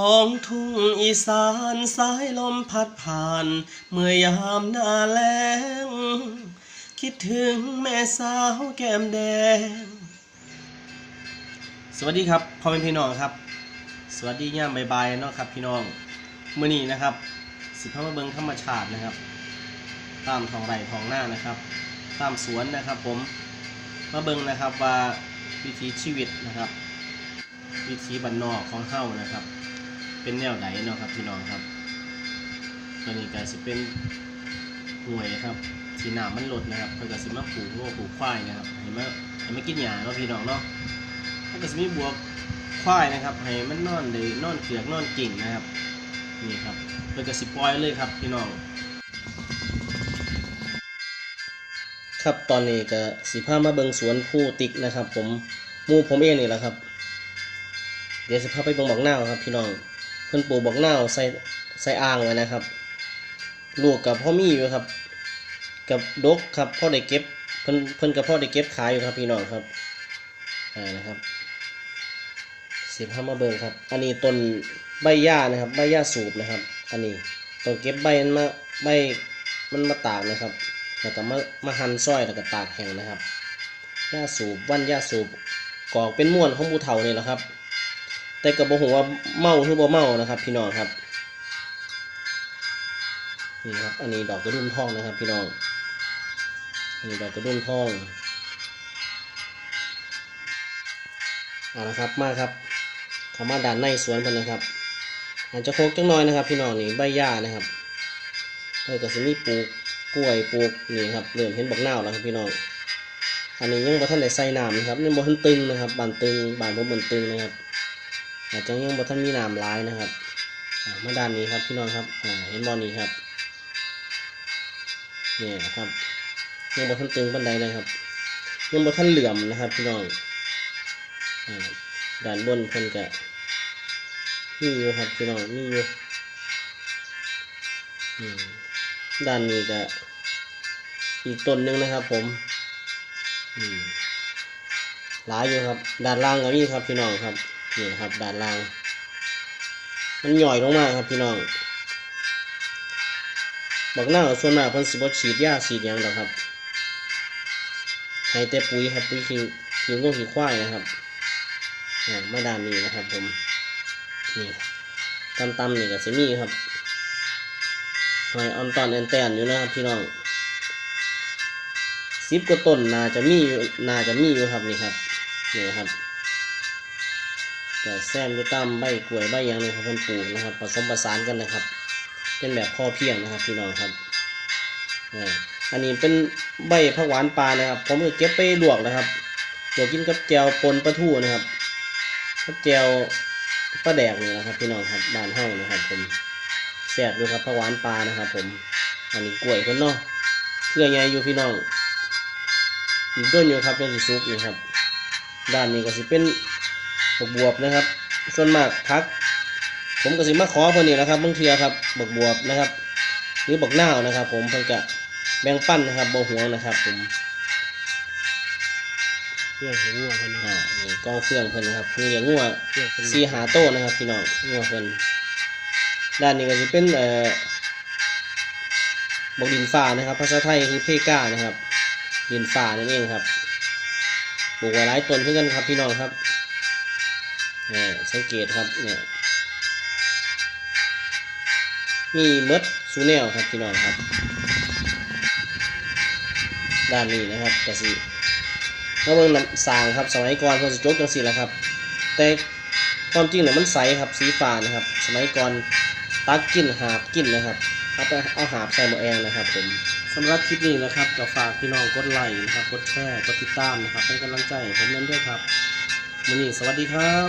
ท้องทุ่งอีสานสายลมพัดผ่าน เมื่อยามหน้าแล้ง คิดถึงแม่สาวแก้มแดง สวัสดีครับพ่อแม่พี่น้องครับ สวัสดีย่ามบายๆเนาะครับพี่น้องมื้อนี้นะครับ สิพามาเบิงธรรมชาตินะครับ ตามท้องไร่ท้องหน้านะครับ ตามสวนนะครับผมมาเบิงนะครับว่าวิถีชีวิตนะครับ วิถีบ้านนอกของเฮานะครับ เป็นแนวไหนเนาะครับพี่น้องครับตอนนี้ก็สิเป็นห่วยครับสีน้ำมันลดนะครับเพิ่นก็สิมาปลูกงัวปลูกควายนะครับให้มาให้มากินหญ้าเนาะพี่น้องเนาะมันก็สิมีบวกควายนะครับให้มันนอนได้นอนเกลือกนอนกิ่งนะครับนี่ครับเพิ่นก็สิปล่อยเลยครับพี่น้องครับตอนนี้ก็สิพามาเบิงสวนผู้ติ๊กนะครับ ผมมู่ผมเองนี่แหละครับ เดี๋ยวสิพาไปเบิงบักหน้าครับพี่น้อง พิ่นปลูกบักนาวใส่ใส่อ่างไว้นะครับ ลูกกับพ่อมีอยู่ครับ กับดกครับพ่อได้เก็บเพิ่นเพิ่นกับพ่อได้เก็บขายอยู่ครับพี่น้องครับอ่านะครับสิพามาเบิงครับ อันนี้ต้นใบหญ้านะครับ ใบหญ้าสูบนะครับ อันนี้ต้องเก็บใบมันมาใบมันมาตากนะครับ แล้วก็มามาหั่นซอยแล้วก็ตากแห้งนะครับหญ้าสูบวันหญ้าสูบกอกเป็นม้วนของผู้เฒ่านี่แหละครับ แต่ก็บ่ฮู้ว่าเมาหรือบ่เมานะครับ พี่น้องครับนี่ครับ อันนี้ดอกกระดุมทองนะครับ พี่น้องอันนี้ดอกกระดุมทองเอาละครับมาครับเข้ามาด้านในสวนเพิ่นนะครับอาจจะโคกจังน้อยนะครับ พี่น้องนี่ใบหญ้านะครับเพิ่นก็สิมีปลูกกล้วยปลูกนี่ครับเริ่มเห็นบักนาวแล้วครับพี่น้องอันนี้ยังบ่ทันได้ใส่น้ำนะครับยังบ่ทันตึงนะครับบานตึงบานผมบนตึงนะครับ อาจจะยังบ่ทันมีน้ำร้ายนะครับมาด้านนี้ครับพี่น้องครับเห็นบอลนี้ครับเนี่ยครับยังบ่ทันตึงบันไดเลยครับยังบ่ทันเหลื่อมนะครับ พี่น้องอ่าด้านบนเพิ่นก็มีอยู่ครับพี่น้องมีอยู่ด้านนี้ก็อีกต้นหนึงนะครับผมอืมหลายอยู่ครับ ด้านล่างก็มีครับพี่น้องครับ นี่ครับด้านล่าง มันหย่อยลงมาครับพี่น้องบอกหน้าส่วนมากเพิ่นสิบ่ฉีดยาฉีดยังดอกครับให้แต่ปุ๋ยครับปุ๋ยขี้ขี้งูขี้ควายนะครับอ่ามาด้านนี้นะครับผมนี่ตำๆนี่ก็สิมีครับหอยออนตอนแอนแตนอยู่นะครับพี่น้องสิบกว่าต้นนาจะมีอยู่นาจะมีอยู่ครับนี่ครับนี่ครับ แต่แซมอยู่ตามใบกล้วยใบยังนี่ครับเพิ่นปลูกนะครับผสมผสานกันนะครับ เป็นแบบพอเพียงนะครับพี่น้องครับอันนี้เป็นใบผักหวานปลานะครับ ผมก็เก็บไปลวกนะครับลวกกินกับแจวปนปลาทูนะครับกับแจวปลาแดกนี่นะครับพี่น้องครับบ้านเฮานะครับ ผมแซ่บอยู่ครับผักหวานปลานะครับ ผมอันนี้กล้วยเพิ่นเนาะเพื่อไงอยู่พี่น้องอีกต้นอยู่ครับเป็นสีซุกนี่ครับด้านนี้ก็สิเป็น บักบวบนะครับ ส่วนมากพัก ผมก็สิมาขอเพิ่นนี่แหละครับบางเทียครับบักบวบนะครับ หรือบักนาวนะครับ ผมเพิ่นก็แบ่งปันนะครับบ่หวงนะครับผมเครื่องของงัวเพิ่นอ่านี่กองเฟืองเพิ่นนะครับเพิ่นเลี้ยงงัวเครื่องเพิ่นสี่หาโตวนะครับพี่น้องงัวเพิ่นด้านนี้ก็สิเป็นเอ่อบักดินฟ้านะครับ ภาษาไทยคือเพก้านะครับ ดินฟ้านั่นเองครับปลูกไว้หลายต้นเพื่อกันครับพี่น้องครับ เนี่ยสังเกตครับเนี่ยมีเมดซูแนลครับพี่น้องครับ ด้านนี้นะครับกสิมาเบิ่งน้ำสางครับสมัยก่อนเพิ่นสิจกจังซี่แหละครับ แต่ความจริงเนี่ยมันใสครับสีฟ้านะครับ สมัยก่อนตักกินหาบกินนะครับเอาไปเอาหาบใส่หม้อแองนะครับผมสำหรับคลิปนี้นะครับก็ฝากพี่น้องกดไลค์นะครับกดแชร์กดติดตามนะครับเป็นกำลังใจผมนั้นด้วยครับ มื้อนี้สวัสดีครับ